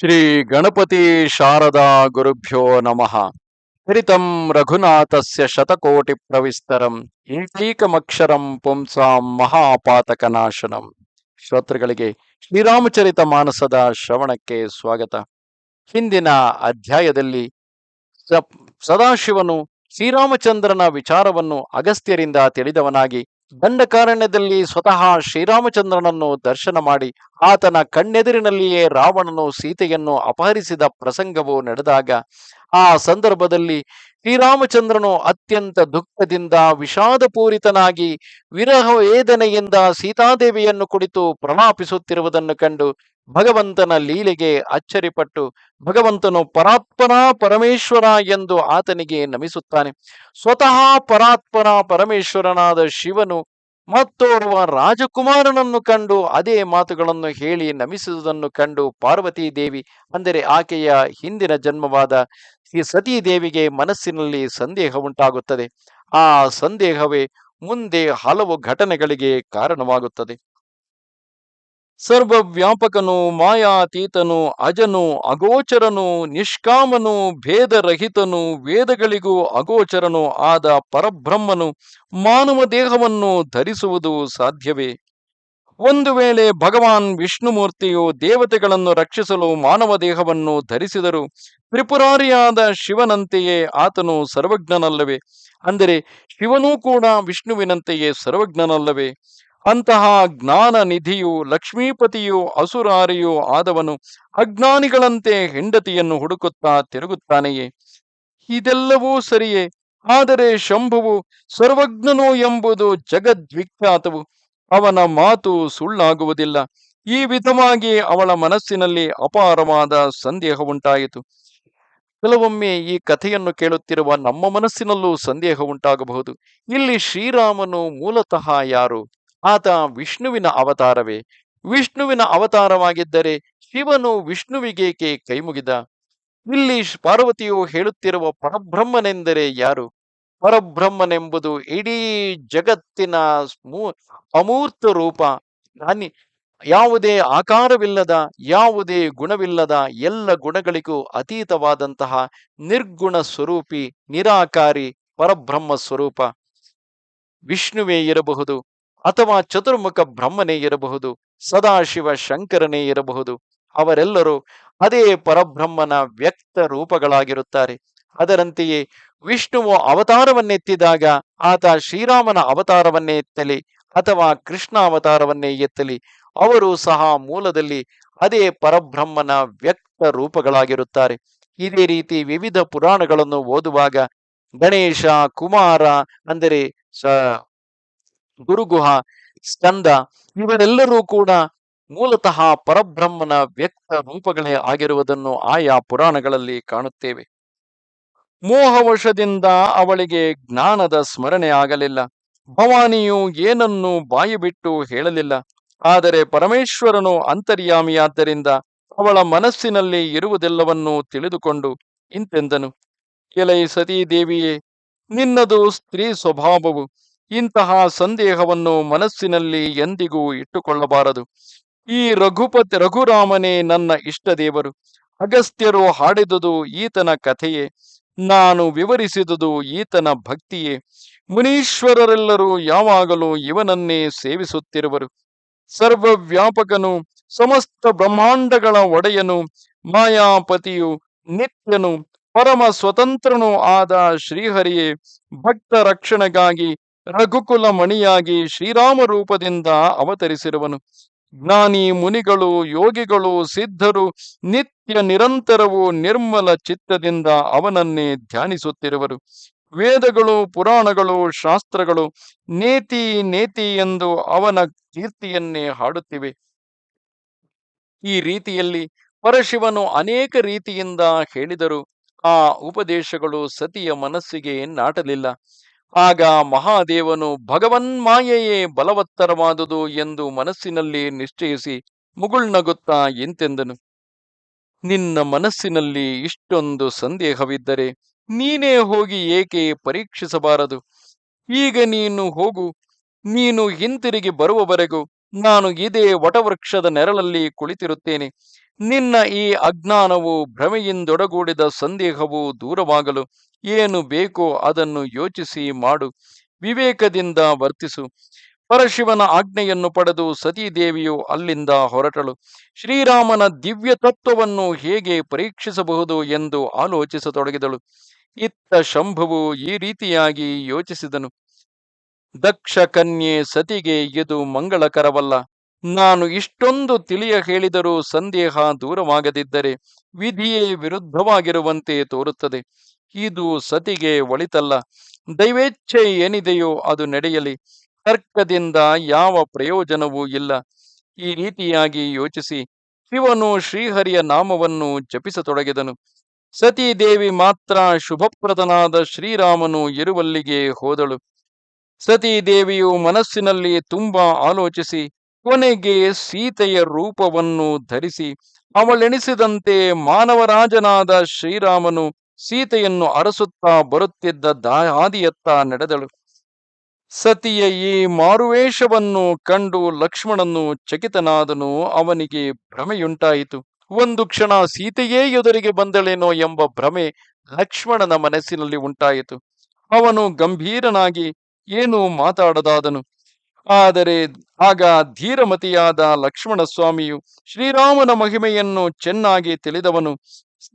ಶ್ರೀ ಗಣಪತಿ ಶಾರದಾ ಗುರುಭ್ಯೋ ನಮಃ. ಹರಿತಂ ರಘುನಾಥಸ್ಯ ಶತಕೋಟಿ ಪ್ರವಿಸ್ತರಂ ಏಕೈಕಮಕ್ಷರಂ ಪುಂಸಾಂ ಮಹಾಪಾತಕನಾಶನಂ. ಶ್ರೋತೃಗಳಿಗೆ ಶ್ರೀರಾಮಚರಿತ ಮಾನಸದ ಶ್ರವಣಕ್ಕೆ ಸ್ವಾಗತ. ಹಿಂದಿನ ಅಧ್ಯಾಯದಲ್ಲಿ ಸದಾಶಿವನು ಶ್ರೀರಾಮಚಂದ್ರನ ವಿಚಾರವನ್ನು ಅಗಸ್ತ್ಯರಿಂದ ತಿಳಿದವನಾಗಿ ದಂಡಕಾರಣ್ಯದಲ್ಲಿ ಸ್ವತಃ ಶ್ರೀರಾಮಚಂದ್ರನನ್ನು ದರ್ಶನ ಮಾಡಿ ಆತನ ಕಣ್ಣೆದುರಿನಲ್ಲಿಯೇ ರಾವಣನು ಸೀತೆಯನ್ನು ಅಪಹರಿಸಿದ ಪ್ರಸಂಗವು ನಡೆದಾಗ ಆ ಸಂದರ್ಭದಲ್ಲಿ ಶ್ರೀರಾಮಚಂದ್ರನು ಅತ್ಯಂತ ದುಃಖದಿಂದ ವಿಷಾದಪೂರಿತನಾಗಿ ವಿರಹ ವೇದನೆಯಿಂದ ಸೀತಾದೇವಿಯನ್ನು ಕುರಿತು ಪ್ರಲಾಪಿಸುತ್ತಿರುವುದನ್ನು ಕಂಡು ಭಗವಂತನ ಲೀಲೆಗೆ ಅಚ್ಚರಿಪಟ್ಟು ಭಗವಂತನು ಪರಾತ್ಪರ ಪರಮೇಶ್ವರ ಎಂದು ಆತನಿಗೆ ನಮಿಸುತ್ತಾನೆ. ಸ್ವತಃ ಪರಾತ್ಪರ ಪರಮೇಶ್ವರನಾದ ಶಿವನು ಮತ್ತೋರ್ವ ರಾಜಕುಮಾರನನ್ನು ಕಂಡು ಅದೇ ಮಾತುಗಳನ್ನು ಹೇಳಿ ನಮಿಸುವುದನ್ನು ಕಂಡು ಪಾರ್ವತೀ ದೇವಿ ಅಂದರೆ ಆಕೆಯ ಹಿಂದಿನ ಜನ್ಮವಾದ ಶ್ರೀ ಸತೀ ದೇವಿಗೆ ಮನಸ್ಸಿನಲ್ಲಿ ಸಂದೇಹ ಉಂಟಾಗುತ್ತದೆ. ಆ ಸಂದೇಹವೇ ಮುಂದೆ ಹಲವು ಘಟನೆಗಳಿಗೆ ಕಾರಣವಾಗುತ್ತದೆ. ಸರ್ವವ್ಯಾಪಕನು, ಮಾಯಾತೀತನು, ಅಜನು, ಅಗೋಚರನು, ನಿಷ್ಕಾಮನು, ಭೇದರಹಿತನು, ವೇದಗಳಿಗೂ ಅಗೋಚರನು ಆದ ಪರಬ್ರಹ್ಮನು ಮಾನವ ದೇಹವನ್ನು ಧರಿಸುವುದು ಸಾಧ್ಯವೇ? ಒಂದು ವೇಳೆ ಭಗವಾನ್ ವಿಷ್ಣುಮೂರ್ತಿಯು ದೇವತೆಗಳನ್ನು ರಕ್ಷಿಸಲು ಮಾನವ ದೇಹವನ್ನು ಧರಿಸಿದರು ತ್ರಿಪುರಾರಿಯಾದ ಶಿವನಂತೆಯೇ ಆತನು ಸರ್ವಜ್ಞನಲ್ಲವೇ? ಅಂದರೆ ಶಿವನೂ ಕೂಡ ವಿಷ್ಣುವಿನಂತೆಯೇ ಸರ್ವಜ್ಞನಲ್ಲವೇ? ಅಂತಹ ಜ್ಞಾನ ನಿಧಿಯು, ಲಕ್ಷ್ಮೀಪತಿಯು, ಅಸುರಾರಿಯೂ ಆದವನು ಅಜ್ಞಾನಿಗಳಂತೆ ಹೆಂಡತಿಯನ್ನು ಹುಡುಕುತ್ತಾ ತಿರುಗುತ್ತಾನೆಯೇ? ಇದೆಲ್ಲವೂ ಸರಿಯೇ? ಆದರೆ ಶಂಭುವು ಸರ್ವಜ್ಞನು ಎಂಬುದು ಜಗದ್ವಿಖ್ಯಾತವು. ಅವನ ಮಾತು ಸುಳ್ಳಾಗುವುದಿಲ್ಲ. ಈ ವಿಧವಾಗಿ ಅವಳ ಮನಸ್ಸಿನಲ್ಲಿ ಅಪಾರವಾದ ಸಂದೇಹ ಉಂಟಾಯಿತು. ಕೆಲವೊಮ್ಮೆ ಈ ಕಥೆಯನ್ನು ಕೇಳುತ್ತಿರುವ ನಮ್ಮ ಮನಸ್ಸಿನಲ್ಲೂ ಸಂದೇಹ ಉಂಟಾಗಬಹುದು. ಇಲ್ಲಿ ಶ್ರೀರಾಮನು ಮೂಲತಃ ಯಾರು? ಆತ ವಿಷ್ಣುವಿನ ಅವತಾರವೇ. ವಿಷ್ಣುವಿನ ಅವತಾರವಾಗಿದ್ದರೆ ಶಿವನು ವಿಷ್ಣುವಿಗೇಕೆ ಕೈಮುಗಿದ? ಇಲ್ಲಿ ಪಾರ್ವತಿಯು ಹೇಳುತ್ತಿರುವ ಪರಬ್ರಹ್ಮನೆಂದರೆ ಯಾರು? ಪರಬ್ರಹ್ಮನೆಂಬುದು ಇಡೀ ಜಗತ್ತಿನ ಅಮೂರ್ತ ರೂಪ. ಅನಿ ಯಾವುದೇ ಆಕಾರವಿಲ್ಲದ, ಯಾವುದೇ ಗುಣವಿಲ್ಲದ ಎಲ್ಲ ಗುಣಗಳಿಗೂ ಅತೀತವಾದಂತಹ ನಿರ್ಗುಣ ಸ್ವರೂಪಿ, ನಿರಾಕಾರಿ, ಪರಬ್ರಹ್ಮ ಸ್ವರೂಪ. ವಿಷ್ಣುವೇ ಇರಬಹುದು. ಅಥವಾ ಚತುರ್ಮುಖ ಬ್ರಹ್ಮನೇ ಇರಬಹುದು, ಸದಾಶಿವ ಶಂಕರನೇ ಇರಬಹುದು, ಅವರೆಲ್ಲರೂ ಅದೇ ಪರಬ್ರಹ್ಮನ ವ್ಯಕ್ತ ರೂಪಗಳಾಗಿರುತ್ತಾರೆ. ಅದರಂತೆಯೇ ವಿಷ್ಣುವು ಅವತಾರವನ್ನೆತ್ತಿದಾಗ ಆತ ಶ್ರೀರಾಮನ ಅವತಾರವನ್ನೇ ಎತ್ತಲಿ ಅಥವಾ ಕೃಷ್ಣ ಅವತಾರವನ್ನೇ ಎತ್ತಲಿ, ಅವರು ಸಹ ಮೂಲದಲ್ಲಿ ಅದೇ ಪರಬ್ರಹ್ಮನ ವ್ಯಕ್ತ ರೂಪಗಳಾಗಿರುತ್ತಾರೆ. ಇದೇ ರೀತಿ ವಿವಿಧ ಪುರಾಣಗಳನ್ನು ಓದುವಾಗ ಗಣೇಶ, ಕುಮಾರ, ಅಂದರೆ ಗುರುಗುಹ, ಸ್ಕಂದ ಇವರೆಲ್ಲರೂ ಕೂಡ ಮೂಲತಃ ಪರಬ್ರಹ್ಮನ ವ್ಯಕ್ತ ರೂಪಗಳೇ ಆಗಿರುವುದನ್ನು ಆಯಾ ಪುರಾಣಗಳಲ್ಲಿ ಕಾಣುತ್ತೇವೆ. ಮೋಹವಶದಿಂದ ಅವಳಿಗೆ ಜ್ಞಾನದ ಸ್ಮರಣೆ ಆಗಲಿಲ್ಲ. ಭವಾನಿಯು ಏನನ್ನು ಬಾಯಿ ಬಿಟ್ಟು ಹೇಳಲಿಲ್ಲ. ಆದರೆ ಪರಮೇಶ್ವರನು ಅಂತರ್ಯಾಮಿಯಾದ್ದರಿಂದ ಅವಳ ಮನಸ್ಸಿನಲ್ಲಿ ಇರುವುದೆಲ್ಲವನ್ನೂ ತಿಳಿದುಕೊಂಡು ಇಂತೆಂದನು. ಎಲೈ ಸತೀ ದೇವಿಯೇ, ನಿನ್ನದು ಸ್ತ್ರೀ ಸ್ವಭಾವವು ಇಂತಹ ಸಂದೇಹವನ್ನು ಮನಸ್ಸಿನಲ್ಲಿ ಎಂದಿಗೂ ಇಟ್ಟುಕೊಳ್ಳಬಾರದು. ಈ ರಘುಪತಿ, ರಘುರಾಮನೇ ನನ್ನ ಇಷ್ಟ ದೇವರು. ಅಗಸ್ತ್ಯರು ಹಾಡಿದುದು ಈತನ ಕಥೆಯೇ. ನಾನು ವಿವರಿಸಿದುದು ಈತನ ಭಕ್ತಿಯೇ. ಮುನೀಶ್ವರರೆಲ್ಲರೂ ಯಾವಾಗಲೂ ಇವನನ್ನೇ ಸೇವಿಸುತ್ತಿರುವರು. ಸರ್ವವ್ಯಾಪಕನು, ಸಮಸ್ತ ಬ್ರಹ್ಮಾಂಡಗಳ ಒಡೆಯನು, ಮಾಯಾಪತಿಯು, ನಿತ್ಯನು, ಪರಮ ಸ್ವತಂತ್ರನೂ ಆದ ಶ್ರೀಹರಿಯೇ, ಭಕ್ತ ರಕ್ಷಣೆಗಾಗಿ ರಘುಕುಲ ಮಣಿಯಾಗಿ ಶ್ರೀರಾಮ ರೂಪದಿಂದ ಅವತರಿಸಿರುವನು. ಜ್ಞಾನಿ ಮುನಿಗಳು, ಯೋಗಿಗಳು, ಸಿದ್ಧರು, ನಿತ್ಯ ನಿರಂತರವೂ ನಿರ್ಮಲ ಚಿತ್ತದಿಂದ ಅವನನ್ನೇ ಧ್ಯಾನಿಸುತ್ತಿರುವರು. ವೇದಗಳು, ಪುರಾಣಗಳು, ಶಾಸ್ತ್ರಗಳು ನೇತಿ ನೇತಿ ಎಂದು ಅವನ ಕೀರ್ತಿಯನ್ನೇ ಹಾಡುತ್ತಿವೆ. ಈ ರೀತಿಯಲ್ಲಿ ಪರಶಿವನು ಅನೇಕ ರೀತಿಯಿಂದ ಹೇಳಿದರು. ಆ ಉಪದೇಶಗಳು ಸತಿಯ ಮನಸ್ಸಿಗೆ ನಾಟಲಿಲ್ಲ. ಆಗ ಮಹಾದೇವನು ಭಗವನ್ಮಾಯೆಯೇ ಬಲವತ್ತರವಾದುದು ಎಂದು ಮನಸ್ಸಿನಲ್ಲಿ ನಿಶ್ಚಯಿಸಿ ಮುಗುಳ್ನಗುತ್ತಾ ಎಂತೆಂದನು. ನಿನ್ನ ಮನಸ್ಸಿನಲ್ಲಿ ಇಷ್ಟೊಂದು ಸಂದೇಹವಿದ್ದರೆ ನೀನೇ ಹೋಗಿ ಏಕೆ ಪರೀಕ್ಷಿಸಬಾರದು? ಈಗ ನೀನು ಹೋಗು, ನೀನು ಹಿಂತಿರುಗಿ ಬರುವವರೆಗೂ ನಾನು ಇದೇ ವಟವೃಕ್ಷದ ನೆರಳಲ್ಲಿ ಕುಳಿತಿರುತ್ತೇನೆ. ನಿನ್ನ ಈ ಅಜ್ಞಾನವು ಭ್ರಮೆಯಿಂದೊಡಗೂಡಿದ ಸಂದೇಹವು ದೂರವಾಗಲು ಏನು ಬೇಕೋ ಅದನ್ನು ಯೋಚಿಸಿ ಮಾಡು. ವಿವೇಕದಿಂದ ವರ್ತಿಸು. ಪರಶಿವನ ಆಜ್ಞೆಯನ್ನು ಪಡೆದು ಸತೀದೇವಿಯು ಅಲ್ಲಿಂದ ಹೊರಟಳು. ಶ್ರೀರಾಮನ ದಿವ್ಯ ತತ್ವವನ್ನು ಹೇಗೆ ಪರೀಕ್ಷಿಸಬಹುದು ಎಂದು ಆಲೋಚಿಸತೊಡಗಿದಳು. ಇತ್ತ ಶಂಭುವು ಈ ರೀತಿಯಾಗಿ ಯೋಚಿಸಿದನು. ದಕ್ಷ ಕನ್ಯೆ ಸತಿಗೆ ಇದು ಮಂಗಳಕರವಲ್ಲ. ನಾನು ಇಷ್ಟೊಂದು ತಿಳಿಯ ಹೇಳಿದರೂ ಸಂದೇಹ ದೂರವಾಗದಿದ್ದರೆ ವಿಧಿಯೇ ವಿರುದ್ಧವಾಗಿರುವಂತೆ ತೋರುತ್ತದೆ. ಇದು ಸತಿಗೆ ಒಳಿತಲ್ಲ. ದೈವೇಚ್ಛೆ ಏನಿದೆಯೋ ಅದು ನಡೆಯಲಿ. ತರ್ಕದಿಂದ ಯಾವ ಪ್ರಯೋಜನವೂ ಇಲ್ಲ. ಈ ರೀತಿಯಾಗಿ ಯೋಚಿಸಿ ಶಿವನು ಶ್ರೀಹರಿಯ ನಾಮವನ್ನು ಜಪಿಸತೊಡಗಿದನು. ಸತೀದೇವಿ ಮಾತ್ರ ಶುಭಪ್ರದನಾದ ಶ್ರೀರಾಮನು ಇರುವಲ್ಲಿಗೆ ಹೋದಳು. ಸತೀದೇವಿಯು ಮನಸ್ಸಿನಲ್ಲಿ ತುಂಬ ಆಲೋಚಿಸಿ, ಕೊನೆಗೆ ಸೀತೆಯ ರೂಪವನ್ನು ಧರಿಸಿ ಅವಳೆಣಿಸಿದಂತೆ ಮಾನವರಾಜನಾದ ಶ್ರೀರಾಮನು ಸೀತೆಯನ್ನು ಅರಸುತ್ತಾ ಬರುತ್ತಿದ್ದ ದಾದಿಯತ್ತ ನಡೆದಳು. ಸತಿಯ ಈ ಮಾರುವೇಷವನ್ನು ಕಂಡು ಲಕ್ಷ್ಮಣನು ಚಕಿತನಾದನು, ಅವನಿಗೆ ಭ್ರಮೆಯುಂಟಾಯಿತು. ಒಂದು ಕ್ಷಣ ಸೀತೆಯೇ ಎದುರಿಗೆ ಬಂದಳೇನೋ ಎಂಬ ಭ್ರಮೆ ಲಕ್ಷ್ಮಣನ ಮನಸ್ಸಿನಲ್ಲಿ ಉಂಟಾಯಿತು. ಅವನು ಗಂಭೀರನಾಗಿ ಏನೂ ಮಾತಾಡದಾದನು. ಆದರೆ ಆಗ ಧೀರಮತಿಯಾದ ಲಕ್ಷ್ಮಣ ಸ್ವಾಮಿಯು ಶ್ರೀರಾಮನ ಮಹಿಮೆಯನ್ನು ಚೆನ್ನಾಗಿ ತಿಳಿದವನು.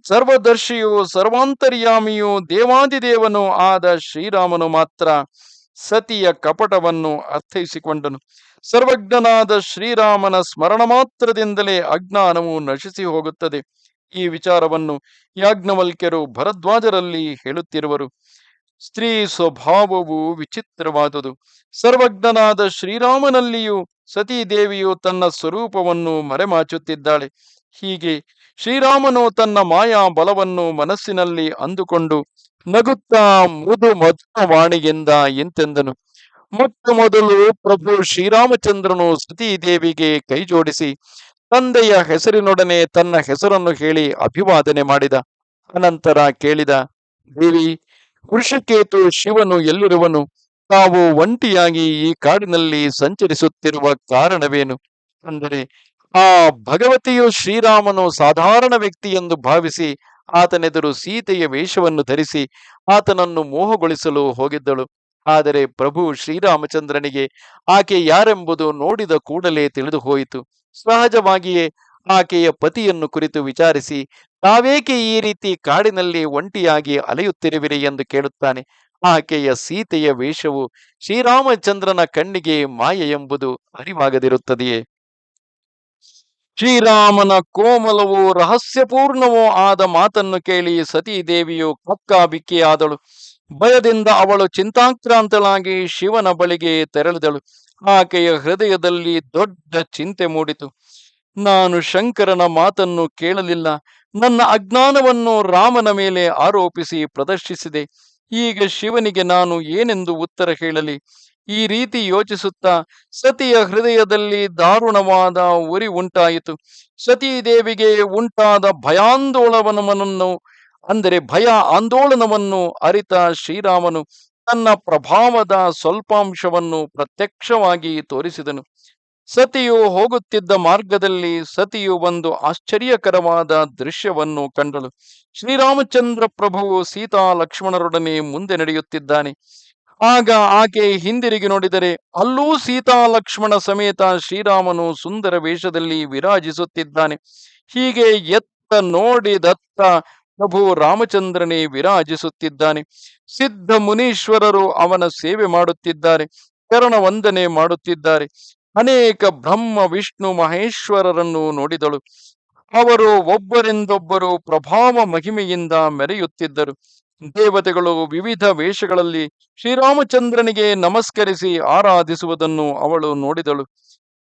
ಸರ್ವದರ್ಶಿಯು, ಸರ್ವಾಂತರ್ಯಾಮಿಯು, ದೇವಾದಿದೇವನು ಆದ ಶ್ರೀರಾಮನು ಮಾತ್ರ ಸತಿಯ ಕಪಟವನ್ನು ಅರ್ಥೈಸಿಕೊಂಡನು. ಸರ್ವಜ್ಞನಾದ ಶ್ರೀರಾಮನ ಸ್ಮರಣ ಮಾತ್ರದಿಂದಲೇ ಅಜ್ಞಾನವು ನಶಿಸಿ ಹೋಗುತ್ತದೆ. ಈ ವಿಚಾರವನ್ನು ಯಾಜ್ಞವಲ್ಕ್ಯರು ಭರದ್ವಾಜರಲ್ಲಿ ಹೇಳುತ್ತಿರುವರು. ಸ್ತ್ರೀ ಸ್ವಭಾವವು ವಿಚಿತ್ರವಾದುದು. ಸರ್ವಜ್ಞನಾದ ಶ್ರೀರಾಮನಲ್ಲಿಯೂ ಸತೀದೇವಿಯು ತನ್ನ ಸ್ವರೂಪವನ್ನು ಮರೆಮಾಚುತ್ತಿದ್ದಾಳೆ. ಹೀಗೆ ಶ್ರೀರಾಮನು ತನ್ನ ಮಾಯಾ ಬಲವನ್ನು ಮನಸ್ಸಿನಲ್ಲಿ ಅಂದುಕೊಂಡು, ನಗುತ್ತಾ ಮೃದು ಮಧುರವಾಣಿಯಿಂದ ಎಂತೆಂದನು. ಮೊಟ್ಟ ಮೊದಲು ಪ್ರಭು ಶ್ರೀರಾಮಚಂದ್ರನು ಸತೀದೇವಿಗೆ ಕೈ ಜೋಡಿಸಿ, ತಂದೆಯ ಹೆಸರಿನೊಡನೆ ತನ್ನ ಹೆಸರನ್ನು ಹೇಳಿ ಅಭಿವಾದನೆ ಮಾಡಿದ. ಅನಂತರ ಕೇಳಿದ, ದೇವಿ ವೃಷಕೇತು ಶಿವನು ಎಲ್ಲಿರುವನು? ತಾವು ಒಂಟಿಯಾಗಿ ಈ ಕಾಡಿನಲ್ಲಿ ಸಂಚರಿಸುತ್ತಿರುವ ಕಾರಣವೇನು? ಅಂದರೆ, ಆ ಭಗವತಿಯು ಶ್ರೀರಾಮನು ಸಾಧಾರಣ ವ್ಯಕ್ತಿ ಎಂದು ಭಾವಿಸಿ ಆತನೆದುರು ಸೀತೆಯ ವೇಷವನ್ನು ಧರಿಸಿ ಆತನನ್ನು ಮೋಹಗೊಳಿಸಲು ಹೋಗಿದ್ದಳು. ಆದರೆ ಪ್ರಭು ಶ್ರೀರಾಮಚಂದ್ರನಿಗೆ, ಆಕೆ ಯಾರೆಂಬುದು ನೋಡಿದ ಕೂಡಲೇ ತಿಳಿದು ಹೋಯಿತು ಸಹಜವಾಗಿಯೇ ಆಕೆಯ ಪತಿಯನ್ನು ಕುರಿತು ವಿಚಾರಿಸಿ, ತಾವೇಕೆ ಈ ರೀತಿ ಕಾಡಿನಲ್ಲಿ ಒಂಟಿಯಾಗಿ ಅಲೆಯುತ್ತಿರುವಿರಿ ಎಂದು ಕೇಳುತ್ತಾನೆ. ಆಕೆಯ ಸೀತೆಯ ವೇಷವು ಶ್ರೀರಾಮಚಂದ್ರನ ಕಣ್ಣಿಗೆ ಮಾಯ ಎಂಬುದು ಅರಿವಾಗದಿರುತ್ತದೆಯೇ? ಶ್ರೀರಾಮನ ಕೋಮಲವೂ ರಹಸ್ಯಪೂರ್ಣವೂ ಆದ ಮಾತನ್ನು ಕೇಳಿ ಸತೀದೇವಿಯು ಕಕ್ಕಾಬಿಕ್ಕಿಯಾದಳು ಭಯದಿಂದ ಅವಳು ಚಿಂತಾಕ್ರಾಂತಳಾಗಿ ಶಿವನ ಬಳಿಗೆ ತೆರಳಿದಳು. ಆಕೆಯ ಹೃದಯದಲ್ಲಿ ದೊಡ್ಡ ಚಿಂತೆ ಮೂಡಿತು. ನಾನು ಶಂಕರನ ಮಾತನ್ನು ಕೇಳಲಿಲ್ಲ. ನನ್ನ ಅಜ್ಞಾನವನ್ನು ರಾಮನ ಮೇಲೆ ಆರೋಪಿಸಿ ಪ್ರದರ್ಶಿಸಿದೆ. ಈಗ ಶಿವನಿಗೆ ನಾನು ಏನೆಂದು ಉತ್ತರ ಹೇಳಲಿ? ಈ ರೀತಿ ಯೋಚಿಸುತ್ತಾ ಸತಿಯ ಹೃದಯದಲ್ಲಿ ದಾರುಣವಾದ ಉರಿ ಉಂಟಾಯಿತು. ಸತೀದೇವಿಗೆ ಉಂಟಾದ ಭಯಾಂದೋಳನವನ್ನು, ಅಂದರೆ ಭಯ ಆಂದೋಳನವನ್ನು ಅರಿತ ಶ್ರೀರಾಮನು ತನ್ನ ಪ್ರಭಾವದ ಸ್ವಲ್ಪಾಂಶವನ್ನು ಪ್ರತ್ಯಕ್ಷವಾಗಿ ತೋರಿಸಿದನು. ಸತಿಯು ಹೋಗುತ್ತಿದ್ದ ಮಾರ್ಗದಲ್ಲಿ ಸತಿಯು ಒಂದು ಆಶ್ಚರ್ಯಕರವಾದ ದೃಶ್ಯವನ್ನು ಕಂಡಳು. ಶ್ರೀರಾಮಚಂದ್ರ ಪ್ರಭುವು ಸೀತಾ ಲಕ್ಷ್ಮಣರೊಡನೆ ಮುಂದೆ ನಡೆಯುತ್ತಿದ್ದಾನೆ. ಆಗ ಆಕೆ ಹಿಂದಿರುಗಿ ನೋಡಿದರೆ ಅಲ್ಲೂ ಸೀತಾ ಲಕ್ಷ್ಮಣ ಸಮೇತ ಶ್ರೀರಾಮನು ಸುಂದರ ವೇಷದಲ್ಲಿ ವಿರಾಜಿಸುತ್ತಿದ್ದಾನೆ. ಹೀಗೆ ಎತ್ತ ನೋಡಿದತ್ತ ಪ್ರಭು ರಾಮಚಂದ್ರನೇ ವಿರಾಜಿಸುತ್ತಿದ್ದಾನೆ. ಸಿದ್ಧ ಮುನೀಶ್ವರರು ಅವನ ಸೇವೆ ಮಾಡುತ್ತಿದ್ದಾರೆ. ಚರಣ ವಂದನೆ ಮಾಡುತ್ತಿದ್ದಾರೆ. ಅನೇಕ ಬ್ರಹ್ಮ, ವಿಷ್ಣು, ಮಹೇಶ್ವರರನ್ನು ನೋಡಿದಳು. ಅವರು ಒಬ್ಬರಿಂದೊಬ್ಬರು ಪ್ರಭಾವ ಮಹಿಮೆಯಿಂದ ಮೆರೆಯುತ್ತಿದ್ದರು. ದೇವತೆಗಳು ವಿವಿಧ ವೇಷಗಳಲ್ಲಿ ಶ್ರೀರಾಮಚಂದ್ರನಿಗೆ ನಮಸ್ಕರಿಸಿ ಆರಾಧಿಸುವುದನ್ನು ಅವಳು ನೋಡಿದಳು.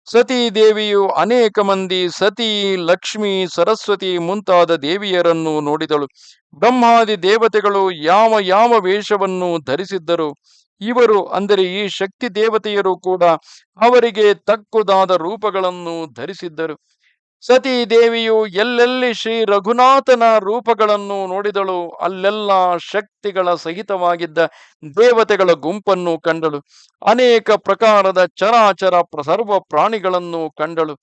ಸತೀ ದೇವಿಯು ಅನೇಕ ಮಂದಿ ಸತಿ, ಲಕ್ಷ್ಮಿ, ಸರಸ್ವತಿ ಮುಂತಾದ ದೇವಿಯರನ್ನು ನೋಡಿದಳು. ಬ್ರಹ್ಮಾದಿ ದೇವತೆಗಳು ಯಾವ ಯಾವ ವೇಷವನ್ನು ಧರಿಸಿದ್ದರು? ಇವರು ಅಂದರೆ ಈ ಶಕ್ತಿ ದೇವತೆಯರು ಕೂಡ ಅವರಿಗೆ ತಕ್ಕುದಾದ ರೂಪಗಳನ್ನು ಧರಿಸಿದ್ದರು. ಸತೀ ದೇವಿಯು ಎಲ್ಲೆಲ್ಲಿ ಶ್ರೀ ರಘುನಾಥನ ರೂಪಗಳನ್ನು ನೋಡಿದಳು, ಅಲ್ಲೆಲ್ಲ ಶಕ್ತಿಗಳ ಸಹಿತವಾಗಿದ್ದ ದೇವತೆಗಳ ಗುಂಪನ್ನು ಕಂಡಳು. ಅನೇಕ ಪ್ರಕಾರದ ಚರಾಚರ ಸರ್ವ ಪ್ರಾಣಿಗಳನ್ನು ಕಂಡಳು.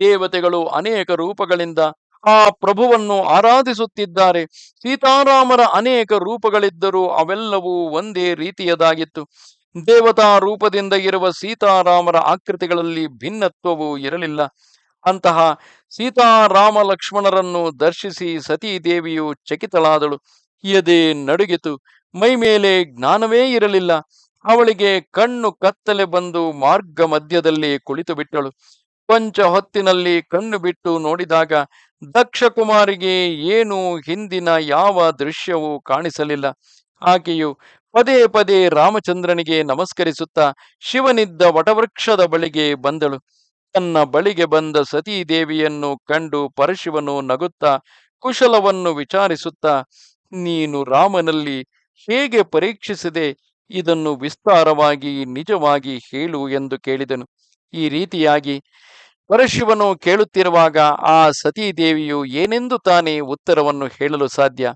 ದೇವತೆಗಳು ಅನೇಕ ರೂಪಗಳಿಂದ ಆ ಪ್ರಭುವನ್ನು ಆರಾಧಿಸುತ್ತಿದ್ದಾರೆ. ಸೀತಾರಾಮರ ಅನೇಕ ರೂಪಗಳಿದ್ದರೂ ಅವೆಲ್ಲವೂ ಒಂದೇ ರೀತಿಯದಾಗಿತ್ತು. ದೇವತಾ ರೂಪದಿಂದ ಇರುವ ಸೀತಾರಾಮರ ಆಕೃತಿಗಳಲ್ಲಿ ಭಿನ್ನತ್ವವು ಇರಲಿಲ್ಲ. ಅಂತಹ ಸೀತಾರಾಮ ಲಕ್ಷ್ಮಣರನ್ನು ದರ್ಶಿಸಿ ಸತೀ ದೇವಿಯು ಚಕಿತಳಾದಳು. ಎದೆ ನಡುಗಿತು. ಮೈ ಮೇಲೆ ಜ್ಞಾನವೇ ಇರಲಿಲ್ಲ. ಅವಳಿಗೆ ಕಣ್ಣು ಕತ್ತಲೆ ಬಂದು ಮಾರ್ಗ ಮಧ್ಯದಲ್ಲಿ ಕುಳಿತು ಬಿಟ್ಟಳು ಕೊಂಚ ಹೊತ್ತಿನಲ್ಲಿ ಕಣ್ಣು ಬಿಟ್ಟು ನೋಡಿದಾಗ ದಕ್ಷ ಕುಮಾರಿಗೆ ಏನು ಹಿಂದಿನ ಯಾವ ದೃಶ್ಯವೂ ಕಾಣಿಸಲಿಲ್ಲ. ಆಕೆಯು ಪದೇ ಪದೇ ರಾಮಚಂದ್ರನಿಗೆ ನಮಸ್ಕರಿಸುತ್ತಾ ಶಿವನಿದ್ದ ವಟವೃಕ್ಷದ ಬಳಿಗೆ ಬಂದಳು. ತನ್ನ ಬಳಿಗೆ ಬಂದ ಸತೀ ದೇವಿಯನ್ನು ಕಂಡು ಪರಶಿವನು ನಗುತ್ತಾ ಕುಶಲವನ್ನು ವಿಚಾರಿಸುತ್ತಾ, ನೀನು ರಾಮನಲ್ಲಿ ಹೇಗೆ ಪರೀಕ್ಷಿಸಿದೆ? ಇದನ್ನು ವಿಸ್ತಾರವಾಗಿ, ನಿಜವಾಗಿ ಹೇಳು ಎಂದು ಕೇಳಿದನು. ಈ ರೀತಿಯಾಗಿ ಪರಶಿವನು ಕೇಳುತ್ತಿರುವಾಗ ಆ ಸತೀದೇವಿಯು ಏನೆಂದು ತಾನೇ ಉತ್ತರವನ್ನು ಹೇಳಲು ಸಾಧ್ಯ?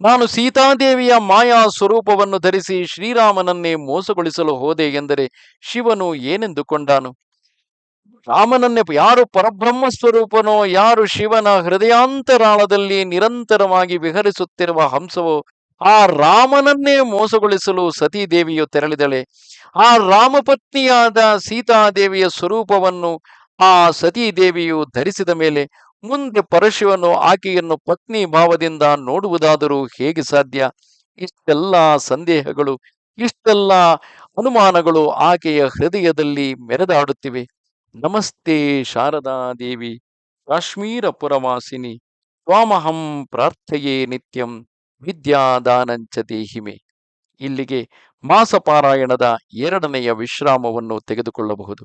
ನಾನು ಸೀತಾದೇವಿಯ ಮಾಯಾ ಸ್ವರೂಪವನ್ನು ಧರಿಸಿ ಶ್ರೀರಾಮನನ್ನೇ ಮೋಸಗೊಳಿಸಲು ಹೋದೆ ಎಂದರೆ ಶಿವನು ಏನೆಂದುಕೊಂಡಾನು? ರಾಮನನ್ನೇ ಯಾರು ಪರಬ್ರಹ್ಮ ಸ್ವರೂಪನೋ, ಯಾರು ಶಿವನ ಹೃದಯಾಂತರಾಳದಲ್ಲಿ ನಿರಂತರವಾಗಿ ವಿಹರಿಸುತ್ತಿರುವ ಹಂಸವೋ, ಆ ರಾಮನನ್ನೇ ಮೋಸಗೊಳಿಸಲು ಸತೀದೇವಿಯು ತೆರಳಿದಳೆ. ಆ ರಾಮಪತ್ನಿಯಾದ ಸೀತಾದೇವಿಯ ಸ್ವರೂಪವನ್ನು ಆ ಸತೀದೇವಿಯು ಧರಿಸಿದ ಮೇಲೆ ಮುಂದೆ ಪರಶಿವನು ಆಕೆಯನ್ನು ಪತ್ನಿ ಭಾವದಿಂದ ನೋಡುವುದಾದರೂ ಹೇಗೆ ಸಾಧ್ಯ? ಇಷ್ಟೆಲ್ಲ ಸಂದೇಹಗಳು, ಇಷ್ಟೆಲ್ಲ ಅನುಮಾನಗಳು ಆಕೆಯ ಹೃದಯದಲ್ಲಿ ಮೆರೆದಾಡುತ್ತಿವೆ. ನಮಸ್ತೆ ಶಾರದಾ ದೇವಿ, ಕಾಶ್ಮೀರ ಪುರವಾಸಿನಿ, ತ್ವಾಮಹಂ ಪ್ರಾರ್ಥೆಯೇ ನಿತ್ಯಂ, ವಿದ್ಯಾದಾನಂಚ ದೇಹಿಮೆ. ಇಲ್ಲಿಗೆ ಮಾಸಪಾರಾಯಣದ ಎರಡನೆಯ ವಿಶ್ರಾಮವನ್ನು ತೆಗೆದುಕೊಳ್ಳಬಹುದು.